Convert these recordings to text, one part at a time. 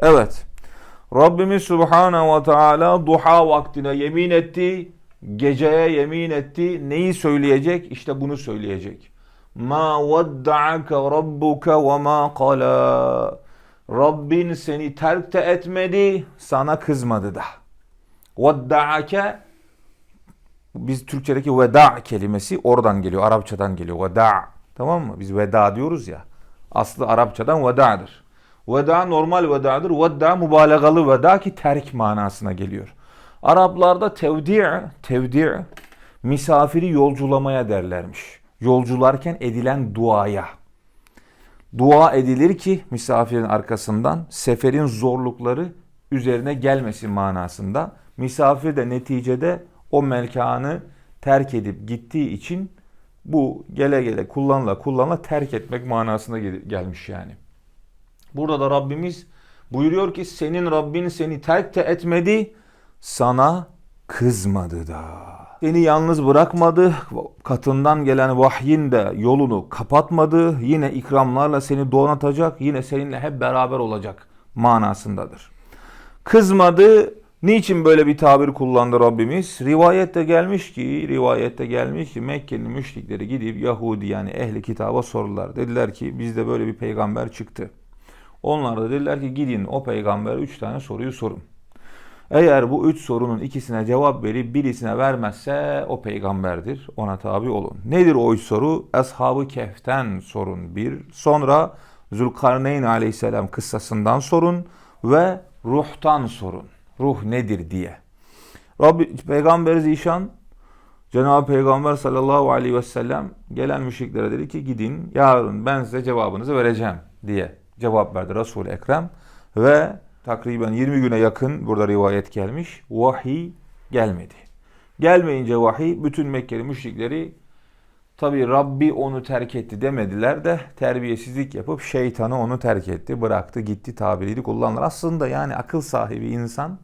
Evet. Rabbimiz Subhanahu ve Teala duha vaktine yemin etti. Geceye yemin etti. Neyi söyleyecek? İşte bunu söyleyecek. Ma vedda'ake rabbuka ve ma qala. Rabbin seni terk de etmedi, sana kızmadı da. Vedda'ake biz Türkçedeki veda kelimesi oradan geliyor. Arapçadan geliyor. Veda. Tamam mı? Biz veda diyoruz ya. Aslı Arapçadan veda'dır. Veda normal vedadır. Veda mübalağalı veda ki terk manasına geliyor. Araplarda tevdi' tevdi' misafiri yolculamaya derlermiş. Yolcularken edilen duaya. Dua edilir ki misafirin arkasından seferin zorlukları üzerine gelmesin manasında. Misafir de neticede o mekanı terk edip gittiği için bu gele gele kullanıla kullanıla terk etmek manasına gel- gelmiş yani. Burada da Rabbimiz buyuruyor ki senin Rabbin seni terk de etmedi, sana kızmadı da. Seni yalnız bırakmadı, katından gelen vahyin de yolunu kapatmadı. Yine ikramlarla seni donatacak, yine seninle hep beraber olacak manasındadır. Kızmadı, niçin böyle bir tabir kullandı Rabbimiz? Rivayette gelmiş ki, rivayette gelmiş ki Mekke'nin müşrikleri gidip Yahudi yani ehli kitaba sordular. Dediler ki bizde böyle bir peygamber çıktı. Onlar da dediler ki gidin o peygambere üç tane soruyu sorun. Eğer bu üç sorunun ikisine cevap verip birisine vermezse o peygamberdir. Ona tabi olun. Nedir o üç soru? Ashab-ı Kehf'ten sorun bir. Sonra Zülkarneyn aleyhisselam kıssasından sorun ve ruhtan sorun. Ruh nedir diye. Rabbi, Peygamber Zişan Cenab-ı Peygamber sallallahu aleyhi ve sellem gelen müşriklere dedi ki gidin yarın ben size cevabınızı vereceğim diye cevap verdi Resul-i Ekrem ve takriben 20 güne yakın burada rivayet gelmiş. Vahiy gelmedi. Gelmeyince vahiy bütün Mekkeli müşrikleri tabi Rabbi onu terk etti demediler de terbiyesizlik yapıp şeytanı onu terk etti, bıraktı, gitti tabiriydi kullanırlar. Aslında yani akıl sahibi insan,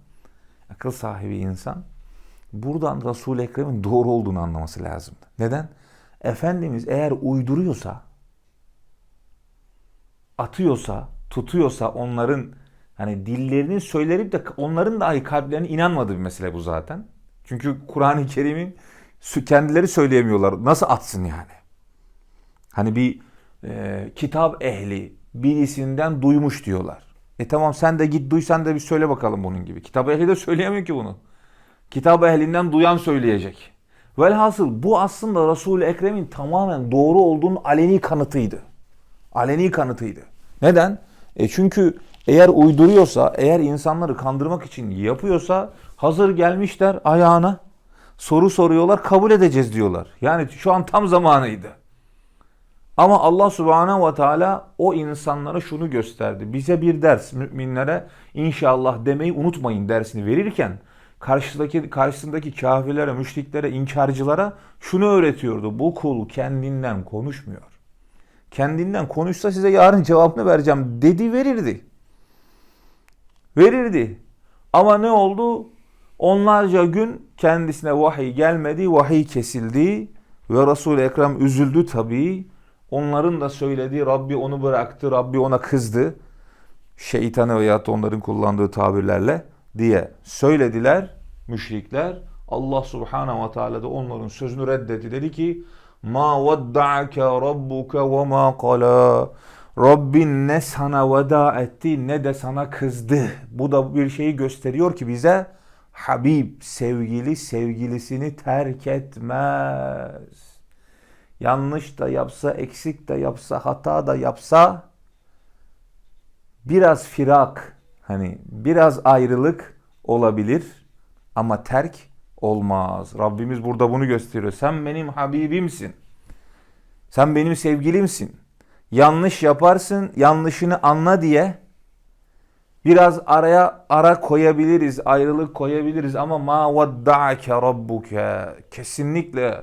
akıl sahibi insan buradan Resul-i Ekrem'in doğru olduğunu anlaması lazımdı. Neden? Efendimiz eğer uyduruyorsa, atıyorsa, tutuyorsa onların hani dillerini söylerip de onların dahi kalplerine inanmadığı bir mesele bu zaten. Çünkü Kur'an-ı Kerim'in kendileri söyleyemiyorlar. Nasıl atsın yani? Hani bir e, kitap ehli birisinden duymuş diyorlar. E tamam sen de git duy sen de bir söyle bakalım bunun gibi. Kitap ehli de söyleyemiyor ki bunu. Kitap ehlinden duyan söyleyecek. Velhasıl bu aslında Resul-i Ekrem'in tamamen doğru olduğunun aleni kanıtıydı. Aleni kanıtıydı. Neden? E çünkü eğer uyduruyorsa, eğer insanları kandırmak için yapıyorsa hazır gelmişler ayağına soru soruyorlar kabul edeceğiz diyorlar. Yani şu an tam zamanıydı. Ama Allah Subhanahu ve Teala o insanlara şunu gösterdi. Bize bir ders müminlere inşallah demeyi unutmayın dersini verirken karşısındaki karşısındaki kafirlere, müşriklere, inkarcılara şunu öğretiyordu. Bu kul kendinden konuşmuyor. Kendinden konuşsa size yarın cevabını vereceğim dedi verirdi. Verirdi. Ama ne oldu? Onlarca gün kendisine vahiy gelmedi, vahiy kesildi ve Resul-i Ekrem üzüldü tabii. Onların da söylediği Rabbi onu bıraktı, Rabbi ona kızdı. Şeytanı da onların kullandığı tabirlerle diye söylediler müşrikler. Allah Subhanahu ve Teala da onların sözünü reddetti. Dedi ki: "Ma vedda'ake rabbuka ve ma qala." Rabbin ne sana veda etti ne de sana kızdı. Bu da bir şeyi gösteriyor ki bize Habib sevgili sevgilisini terk etmez. Yanlış da yapsa, eksik de yapsa, hata da yapsa biraz firak, hani biraz ayrılık olabilir ama terk olmaz. Rabbimiz burada bunu gösteriyor. Sen benim Habibimsin. Sen benim sevgilimsin. Yanlış yaparsın, yanlışını anla diye biraz araya ara koyabiliriz, ayrılık koyabiliriz ama ma vedda'ake rabbuke kesinlikle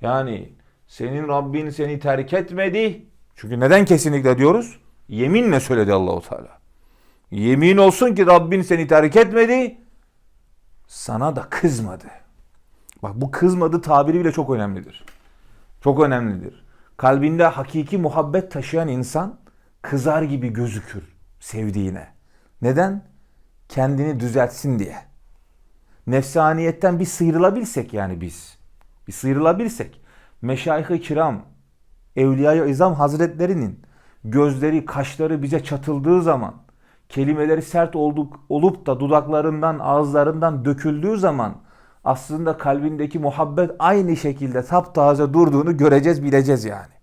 yani senin Rabbin seni terk etmedi. Çünkü neden kesinlikle diyoruz? Yeminle söyledi Allahu Teala. Yemin olsun ki Rabbin seni terk etmedi. Sana da kızmadı. Bak bu kızmadı tabiri bile çok önemlidir. Çok önemlidir. Kalbinde hakiki muhabbet taşıyan insan kızar gibi gözükür sevdiğine. Neden? Kendini düzeltsin diye. Nefsaniyetten bir sıyrılabilsek yani biz. Bir sıyrılabilsek. Meşayih-i kiram, Evliya-i İzam Hazretlerinin gözleri, kaşları bize çatıldığı zaman, kelimeleri sert olduk, olup da dudaklarından, ağızlarından döküldüğü zaman aslında kalbindeki muhabbet aynı şekilde taptaze durduğunu göreceğiz, bileceğiz yani.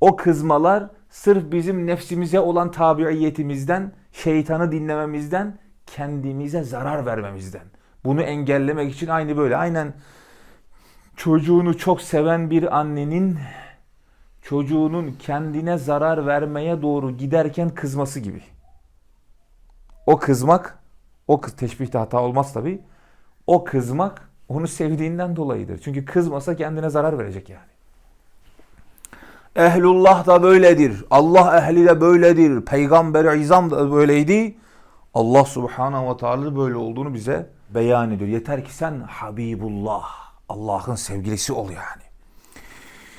O kızmalar sırf bizim nefsimize olan tabiiyetimizden, şeytanı dinlememizden, kendimize zarar vermemizden. Bunu engellemek için aynı böyle. Aynen çocuğunu çok seven bir annenin çocuğunun kendine zarar vermeye doğru giderken kızması gibi. O kızmak, o kız teşbihte hata olmaz tabi. O kızmak onu sevdiğinden dolayıdır. Çünkü kızmasa kendine zarar verecek yani. Ehlullah da böyledir. Allah ehli de böyledir. Peygamber İzam da böyleydi. Allah subhanahu ve teala böyle olduğunu bize beyan ediyor. Yeter ki sen Habibullah, Allah'ın sevgilisi ol yani.